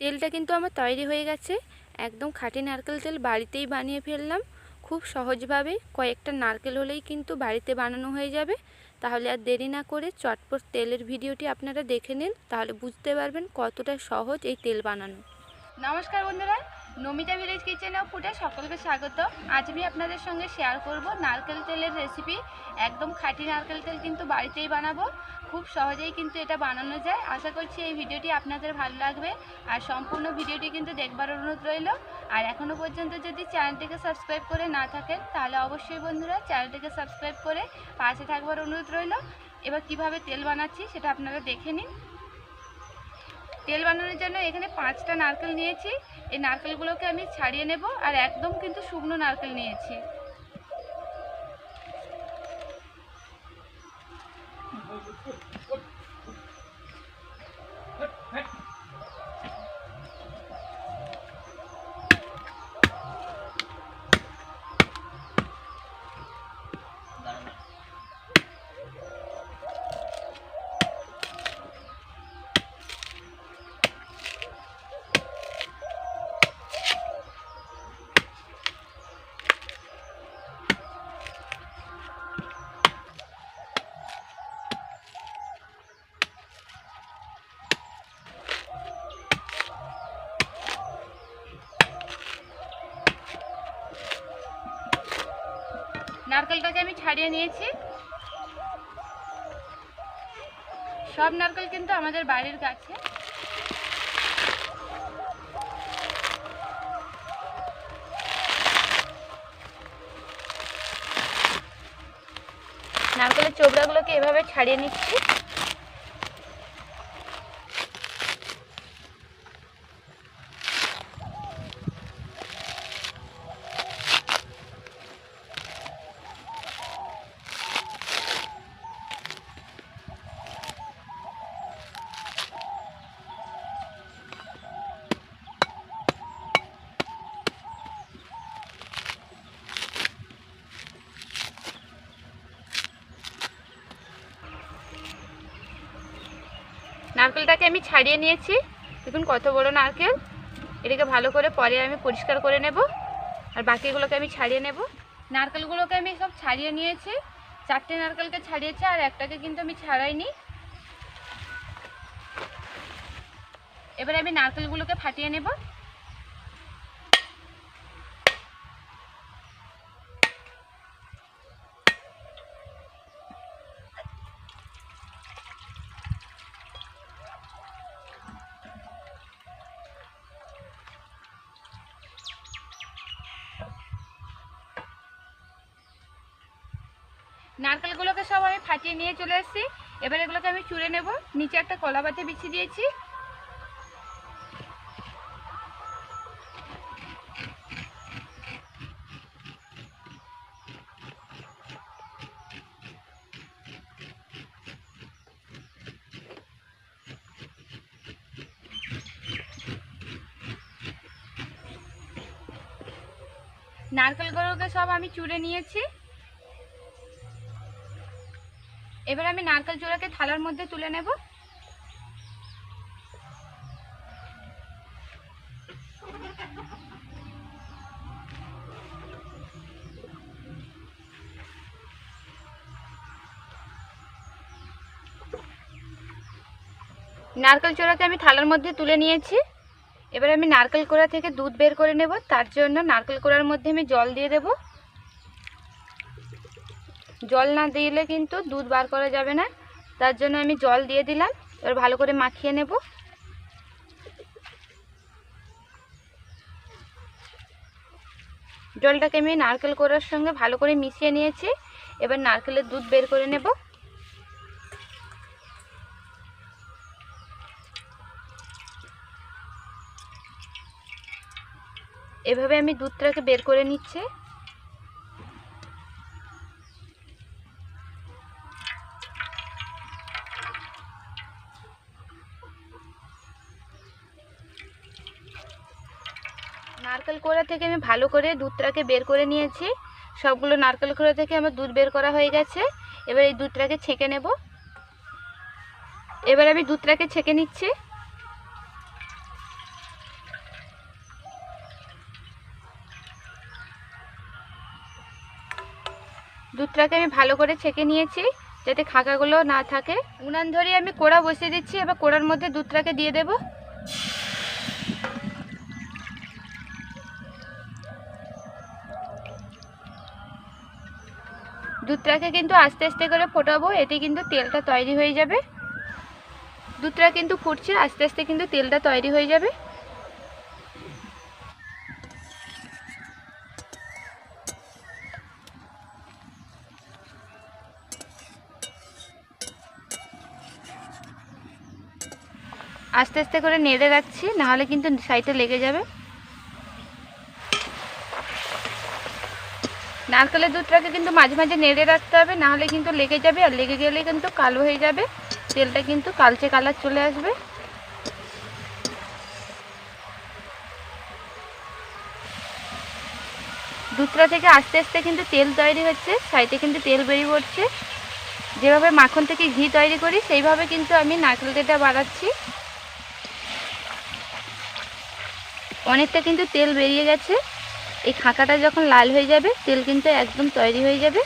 তেলটা কিন্তু আমার তৈরি হয়ে গেছে। একদম খাঁটি নারকেল তেল বাড়িতেই বানিয়ে ফেললাম। খুব সহজভাবে কয়েকটা নারকেল হলেই কিন্তু বাড়িতে বানানো হয়ে যাবে। তাহলে আর দেরি না করে চটপট তেলের ভিডিওটি আপনারা দেখে নিন, তাহলে বুঝতে পারবেন কতটা সহজ এই তেল বানানো। নমস্কার বন্ধুরা, নমিতা ভিলেজ কিচেনে ফুটে সকলকে স্বাগত। আজ আমি আপনাদের সঙ্গে শেয়ার করব নারকেল তেলের রেসিপি একদম খাঁটি নারকেল তেল কিন্তু বাড়িতেই বানাবো। খুব সহজেই কিন্তু এটা বানানো যায়। আশা করছি এই ভিডিওটি আপনাদের ভালো লাগবে। আর সম্পূর্ণ ভিডিওটি কিন্তু দেখবার অনুরোধ রইল। আর এখনও পর্যন্ত যদি চ্যানেলটিকে সাবস্ক্রাইব করে না থাকেন, তাহলে অবশ্যই বন্ধুরা চ্যানেলটিকে সাবস্ক্রাইব করে পাশে থাকবার অনুরোধ রইল। এবার কীভাবে তেল বানাচ্ছি সেটা আপনারা দেখে নিন। তেল বানানোর জন্য এখানে পাঁচটা নারকেল নিয়েছি। এই নারকেলগুলোকে আমি ছাড়িয়ে নেব। আর একদম কিন্তু শুকনো নারকেল নিয়েছি। নারকেলটাকে আমি ছাড়িয়ে নিয়েছি। সব নারকেল কিন্তু আমাদের বাড়ির কাছে। নারকেলের চোবড়াগুলোকে এভাবে ছাড়িয়ে নিচ্ছি। নারকেলটাকে আমি ছাড়িয়ে নিয়েছি। দেখুন কত বড় নারকেল। এটাকে ভালো করে পরে আমি পরিষ্কার করে নেব। আর বাকিগুলোকে আমি ছাড়িয়ে নেব। নারকেলগুলোকে আমি সব ছাড়িয়ে নিয়েছি। চারটে নারকেলকে ছাড়িয়েছি আর একটাকে কিন্তু আমি ছাড়াইনি। এবারে আমি নারকেলগুলোকে ফাটিয়ে নেব। নারকেলগুলোকে সব আমি ফাটিয়ে নিয়ে চলে এসেছি। এবার এগুলোকে আমি চুড়ে নেব। নিচে একটা কলা পাতে বিছিয়ে দিয়েছি। নারকেলগুলোকে সব আমি চুড়ে নিয়েছি। এবার আমি নারকেল চূড়াকে থালার মধ্যে তুলে নেব। নারকেল চূড়াকে আমি থালার মধ্যে তুলে নিয়েছি। এবার আমি নারকেল কোড়া থেকে দুধ বের করে নেব। তার জন্য নারকেল কোড়ার মধ্যে আমি জল দিয়ে দেবো। জল না দিলে কিন্তু দুধ বার করা যাবে না। তার জন্য আমি জল দিয়ে দিলাম। এবার ভালো করে মাখিয়ে নেব। জলটাকে আমি নারকেল করার সঙ্গে ভালো করে মিশিয়ে নিয়েছি। এবার নারকেলের দুধ বের করে নেব। এভাবে আমি দুধটাকে বের করে নিচ্ছি। নারকেল কোড়া থেকে আমি ভালো করে দুধটাকে বের করে নিয়েছি। সবগুলো নারকেল কোড়া থেকে আমার দুধ বের করা হয়ে গেছে। এবার এই দুধটাকে ছেঁকে নেব। এবার আমি দুধটাকে ছেঁকে নিচ্ছি। দুধটাকে আমি ভালো করে ছেঁকে নিয়েছি, যাতে খাঁকাগুলো না থাকে। উনান ধরে আমি কোড়া বসিয়ে দিচ্ছি। এবার কোড়ার মধ্যে দুধটাকে দিয়ে দেবো। দুধটাকে কিন্তু আস্তে আস্তে করে ফোটাবো, এতে কিন্তু তেলটা তৈরি হয়ে যাবে। দুধটা কিন্তু ফুটছে, আস্তে আস্তে কিন্তু তেলটা তৈরি হয়ে যাবে। আস্তে আস্তে করে নেড়ে রাখছি, নাহলে কিন্তু সাইডে লেগে যাবে। নারকেলের দুধটাকে কিন্তু মাঝে মাঝে নেড়ে রাখতে হবে, নাহলে কিন্তু লেগে যাবে আর লেগে গেলে কিন্তু কালো হয়ে যাবে। তেলটা কিন্তু কালচে কালার চলে আসবে। দুধটা থেকে আস্তে আস্তে কিন্তু তেল তৈরি হচ্ছে, সাইডে কিন্তু তেল বেরিয়ে পড়ছে। যেভাবে মাখন থেকে ঘি তৈরি করি, সেইভাবে কিন্তু আমি নারকেল তেলটা বাড়াচ্ছি। অনেকটা কিন্তু তেল বেরিয়ে গেছে। এই খাঁকাটা যখন লাল হয়ে যাবে, তেল কিন্তু একদম তৈরি হয়ে যাবে।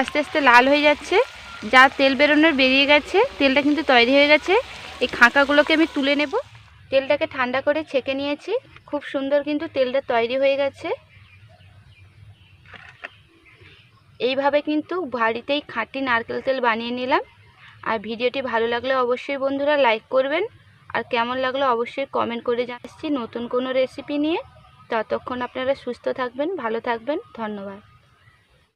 আস্তে আস্তে লাল হয়ে যাচ্ছে। যা তেল বেরোনোর বেরিয়ে গেছে, তেলটা কিন্তু তৈরি হয়ে গেছে। এই খাঁকাগুলোকে আমি তুলে নেব। তেলটাকে ঠান্ডা করে ছেঁকে নিয়েছি। খুব সুন্দর কিন্তু তেলটা তৈরি হয়ে গেছে। এইভাবে কিন্তু বাড়িতেই খাঁটি নারকেল তেল বানিয়ে নিলাম। আর ভিডিওটি ভালো লাগলে অবশ্যই বন্ধুরা লাইক করবেন। আর কেমন লাগল অবশ্যই কমেন্ট করে জানাচ্ছি নতুন কোনো রেসিপি নিয়ে ততক্ষণ আপনারা সুস্থ থাকবেন, ভালো থাকবেন, ধন্যবাদ।